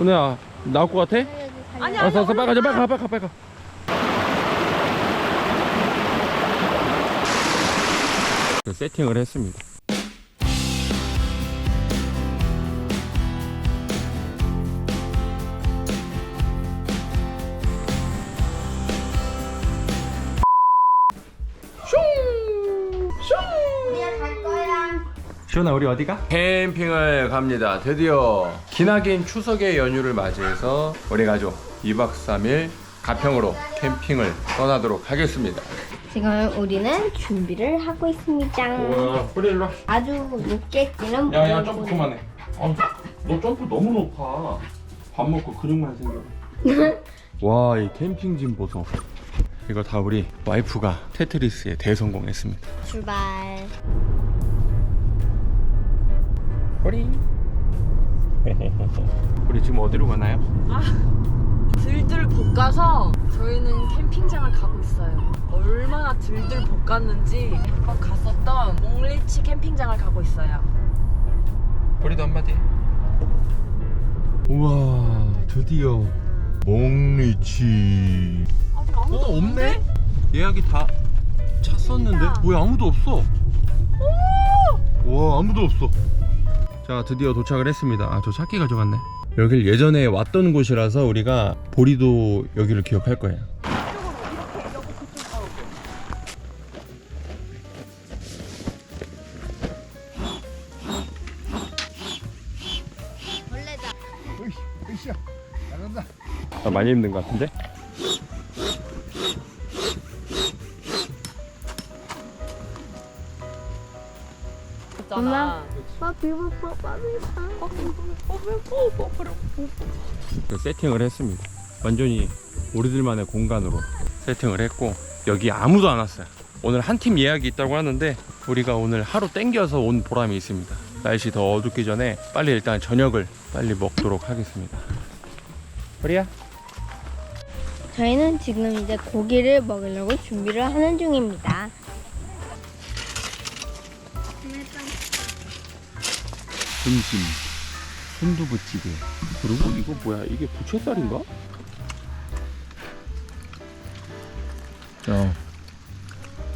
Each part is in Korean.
은혜야 나올 것 같아? 아니 알았어 알았어. 빨리 가자 빨리 가 빨리 가 빨리 가. 그 세팅을 했습니다 시원아 우리 어디 가? 캠핑을 갑니다. 드디어 기나긴 추석의 연휴를 맞이해서 우리 가족 2박 3일 가평으로 캠핑을 떠나도록 하겠습니다. 지금 우리는 준비를 하고 있습니다. 우와 뿌리 일로 와. 아주 높게 뛰는 야야 점프 그만해. 아, 너 점프 너무 높아. 밥 먹고 근육만 생겨 와 이 캠핑짐 보소. 이거 다 우리 와이프가 테트리스에 대성공했습니다. 출발. 우리 우리 지금 어디로 가나요? 들들 볶아서 저희는 캠핑장을 가고 있어요. 얼마나 들들 볶았는지 한번 갔었던 몽리치 캠핑장을 가고 있어요. 우리도 한마디 우와 드디어 몽리치 아직 아무도 어 없는데? 없네? 예약이 다 찼었는데 왜 아무도 없어? 와 아무도 없어 자 드디어 도착을 했습니다. 아저 차키 가져갔네. 여길 예전에 왔던 곳이라서 우리가 보리도 여기를 기억할 거예요. 아, 많이 힘든 것 같은데? 세팅을 했습니다. 완전히 우리들만의 공간으로 세팅을 했고 여기 아무도 안 왔어요. 오늘 한 팀 예약이 있다고 하는데 우리가 오늘 하루 땡겨서 온 보람이 있습니다. 날씨 더 어둡기 전에 빨리 일단 저녁을 빨리 먹도록 하겠습니다. 우리야? 저희는 지금 이제 고기를 먹으려고 준비를 하는 중입니다. 등심, 순두부찌개. 그리고 이거 뭐야? 이게 부채살인가? 야,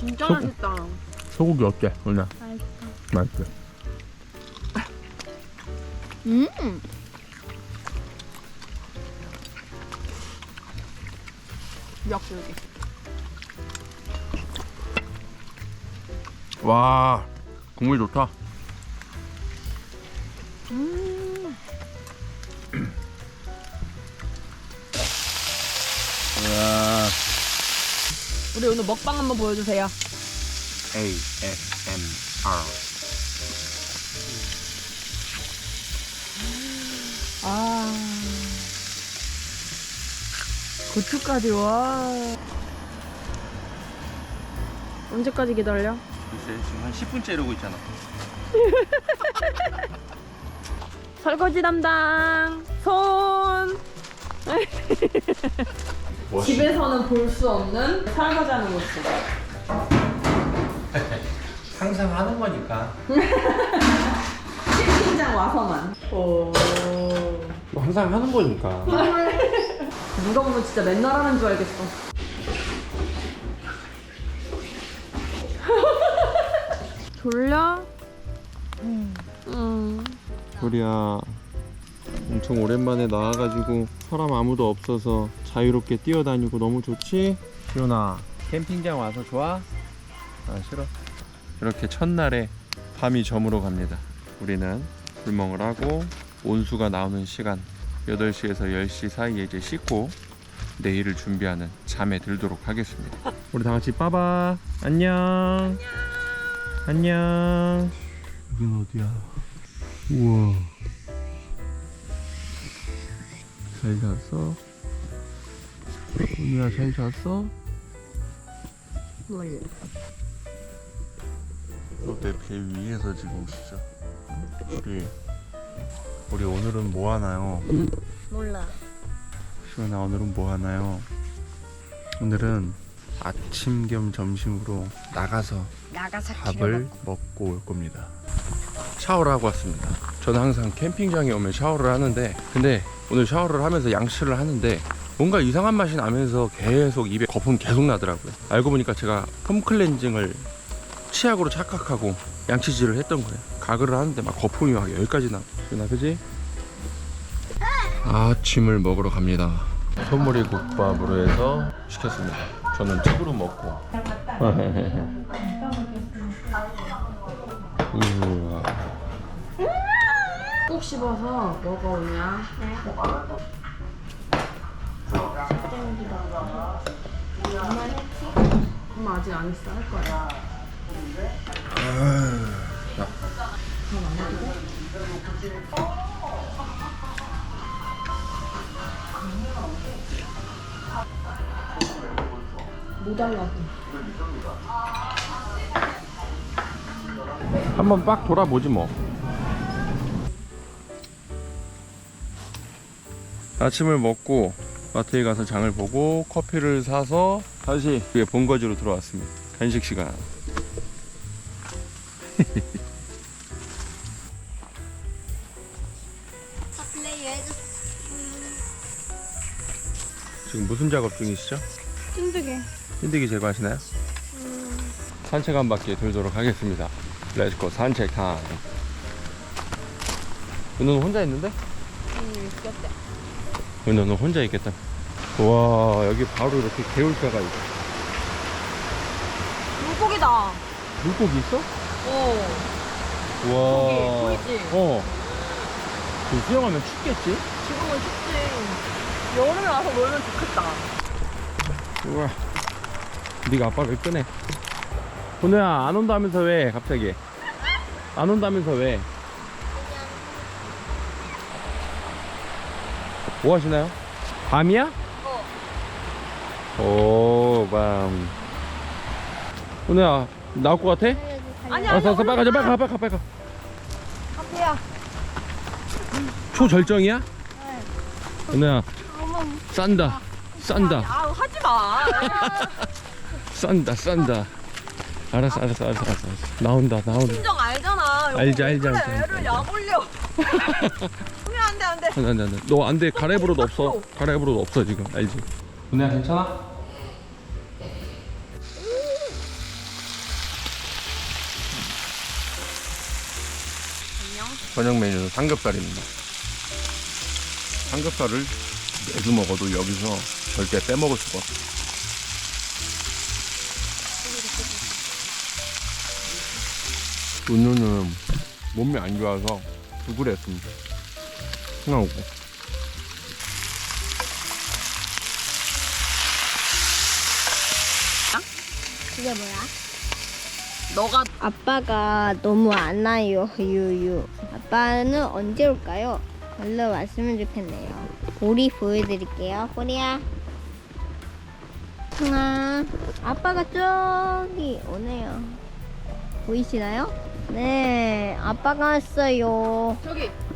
진짜 소- 맛있다. 소고기 어때? 오늘 맛있어. 음. 역줄기. 와, 국물 좋다. 와, 우리 오늘 먹방 한번 보여주세요. ASMR. 아. 고추까지 와. 언제까지 기다려? 글쎄, 지금 한 10분째 이러고 있잖아. 설거지 담당 손. 집에서는 볼 수 없는 설거지하는 모습. 항상 하는 거니까. 캠핑장 와서만. 오. 뭐 항상 하는 거니까. 누가 보면 진짜 맨날 하는 줄 알겠어. 졸려? 음. 소리야. 엄청 오랜만에 나와가지고 사람 아무도 없어서 자유롭게 뛰어다니고 너무 좋지? 시원아 캠핑장 와서 좋아? 아 싫어. 이렇게 첫날에 밤이 저물어 갑니다. 우리는 불멍을 하고 온수가 나오는 시간 8시에서 10시 사이에 이제 씻고 내일을 준비하는 잠에 들도록 하겠습니다. 우리 다 같이 빠바. 안녕. 안녕. 여긴 어디야 우와 잘 잤어? 은우야 잘 잤어? 뭘? 내배 위에서 지금 진짜 우리 우리 오늘은 뭐 하나요? 몰라. 시원아 오늘은 뭐 하나요? 오늘은 아침 겸 점심으로 나가서 나가서 밥을 먹고 올 겁니다 샤워를 하고 왔습니다. 저는 항상 캠핑장에 오면 샤워를 하는데 근데 오늘 샤워를 하면서 양치를 하는데 뭔가 이상한 맛이 나면서 계속 입에 거품 계속 나더라고요. 알고 보니까 제가 폼 클렌징을 치약으로 착각하고 양치질을 했던 거예요. 가글을 하는데 막 거품이 막 여기까지 나. 나 그지? 아침을 먹으러 갑니다. 소머리 국밥으로 해서 시켰습니다. 저는 튀으로 먹고. 꼭 씹어서 먹어 오냐? 엄마 아직 안 했어 할 거야. 모달라고. 한번 빡 돌아보지 뭐. 아침을 먹고 마트에 가서 장을 보고 커피를 사서 다시 그의 본거지로 들어왔습니다. 간식 시간. 지금 무슨 작업 중이시죠? 쫀득해. 흰디기 제거하시나요? 산책 한 바퀴 돌도록 하겠습니다. 렛츠고 산책 타임. 은호는 혼자 있는데? 응, 귀엽대. 은호는 혼자 있겠다. 와 여기 바로 이렇게 개울가가 있어. 물고기다. 물고기 있어? 어. 와. 저기 보이지? 어. 지금 수영하면 춥겠지? 지금은 춥지. 여름에 와서 놀면 좋겠다. 우와. 네가 아빠를 끄네. 은호야 안 온다면서 왜 갑자기? 안 온다면서 왜? 뭐 하시나요? 밤이야? 어. 오, 밤. 은혜야, 나올 것 같아? 아니 알았어, 알았어, 빨리 가자, 빨리 가, 빨리 가, 빨리 가. 앞이야. 초절정이야? 은혜야, 어머, 싼다, 싼다, 아 하지 마. 싼다, 싼다. 알았어, 알았어, 알았어, 알았어. 나온다, 나온다. 심정 알잖아. 알지, 알지, 알지. 애를 약 올려. 안돼 안돼. 안 돼, 안 돼, 안 돼. 너 안 돼, 가래브로도 없어. 가래브로도 없어, 지금. 알지? 은혜야, 괜찮아? 저녁 메뉴는 삼겹살입니다. 삼겹살을 매주 먹어도 여기서 절대 빼먹을 수가 없어. 은우는 몸이 안 좋아서 두그랬습니다. 승하고. 그게 뭐야? 너가 아빠가 너무 안 와요, 유유. 아빠는 언제 올까요? 얼른 왔으면 좋겠네요. 보리 보여드릴게요. 보리야. 흥아. 아빠가 저기 오네요. 보이시나요? 네, 아빠가 왔어요. 저기 짠.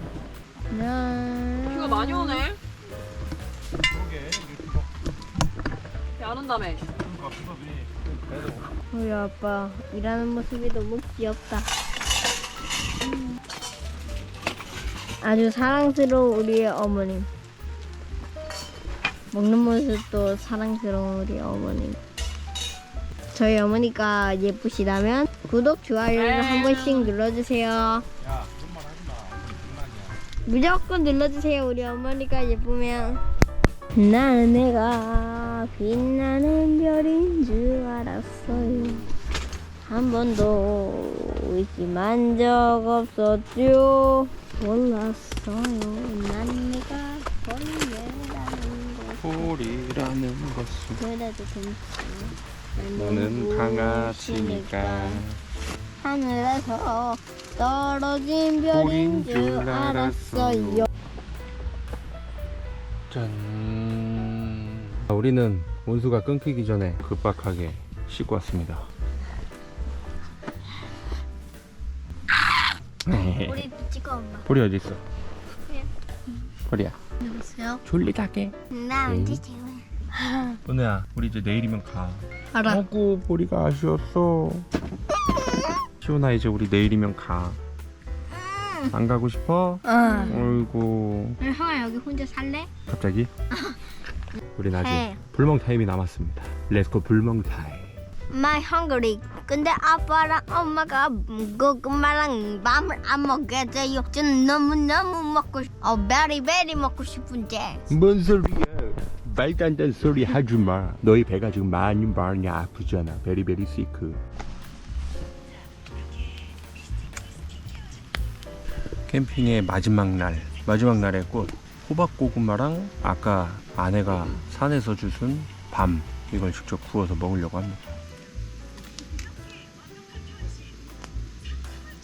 비가 많이 오네. 비안 온다며. 우리 아빠 일하는 모습이 너무 귀엽다. 아주 사랑스러운 우리의 어머님. 먹는 모습도 사랑스러운 우리 어머님. 저희 어머니가 예쁘시다면 구독, 좋아요를 한 번씩 눌러주세요. 무조건 눌러주세요. 우리 어머니가 예쁘면. 나는 내가 빛나는 별인 줄 알았어요. 한 번도 의심한 적 없었죠. 몰랐어요. 난 내가 벌레라는 것. 홀이라는 것은 그래도 괜찮아. 너는 강아지니까 하늘에서 떨어진 별인 줄 알았어요. 짠 우리는 온수가 끊기기 전에 급박하게 씻고 왔습니다 우리 찍어 엄마. 보리 어디 있어? 여기 있어요? 졸리다게 나 언제 찍어? 은혜야 우리 이제 내일이면 가 알아. 아이고 보리가 아쉬웠어 시원아 이제 우리 내일이면 가 안 가고 싶어? 응. 어이구 형아 여기 혼자 살래? 갑자기? 우린 아직 해. 불멍 타임이 남았습니다 렛츠고 불멍 타임 My hungry. 근데 아빠랑 엄마가 고구마랑 밤을 안 먹겠어요. 저는 너무 너무 먹고 싶. 어, 베리 베리 먹고 싶은데. 뭔 소리야 말도 안 되는 소리 하지 마 너희 배가 지금 많이 많이 아프잖아 베리베리 시크 캠핑의 마지막 날 마지막 날의 꽃 호박고구마랑 아까 아내가 산에서 주순 밤 이걸 직접 구워서 먹으려고 합니다.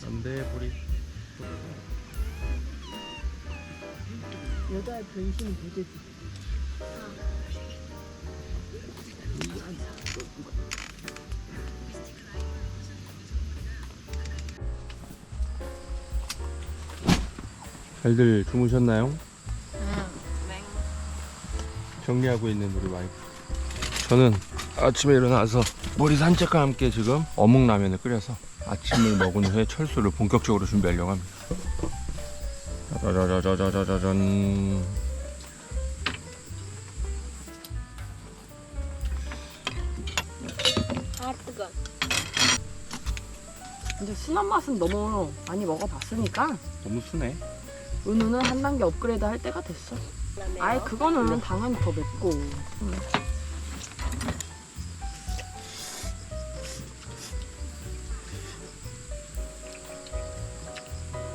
안돼 우리. 여자의 변신 무대지. 잘들 주무셨나요? 정리하고 있는 우리 와이프. 저는 아침에 일어나서 머리 산책과 함께 지금 어묵라면을 끓여서 아침을 먹은 후에 철수를 본격적으로 준비하려고 합니다. 짜자자자자자자잔. 아 뜨거. 이제 순한 맛은 너무 많이 먹어봤으니까 너무 순해. 은우는 한 단계 업그레이드 할 때가 됐어. 아예 그거는 당연히 더 맵고. 음.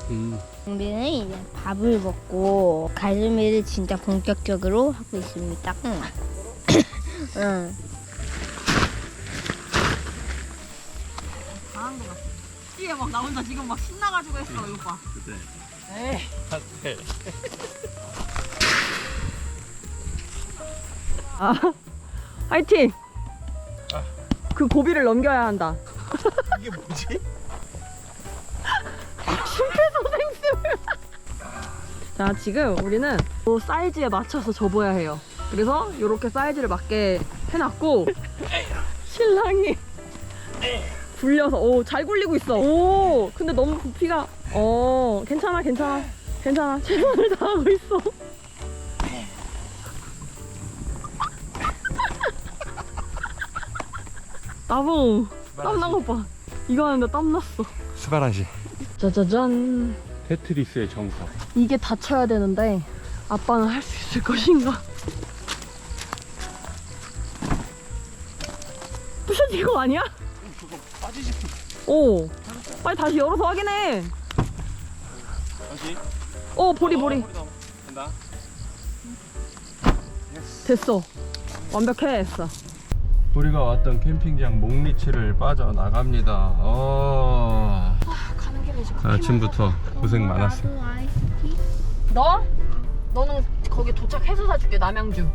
음. 우리는 이제 밥을 먹고 가슴이를 진짜 본격적으로 하고 있습니다. 응. 응. 강한 거 같아. 뒤에 막나 혼자 지금 막 신나가지고 했어 이거 봐. 에이. 아, 화이팅! 그 고비를 넘겨야 한다. 이게 뭐지? 자, 지금 우리는 요 사이즈에 맞춰서 접어야 해요. 그래서 이렇게 사이즈를 맞게 해놨고 신랑이 굴려서 오 잘 굴리고 있어. 오 근데 너무 부피가 어 괜찮아 괜찮아 괜찮아 최선을 다하고 있어. 나봉 땀난 것 봐. 이거 하는데 땀 났어. 스바라시. 짜자잔. 테트리스의 정석. 이게 닫혀야 되는데 아빠는 할 수 있을 것인가? 부셔진 거 아니야? 빠지지. 오, 빨리 다시 열어서 확인해. 다시. 오, 보리 보리. 된다. 됐어. 완벽했어. 우리가 왔던 캠핑장 목리치를 빠져나갑니다. 어... 가는 길에 지금 아침부터 고생 많았어. 너? 너는 거기 도착해서 사줄게 남양주.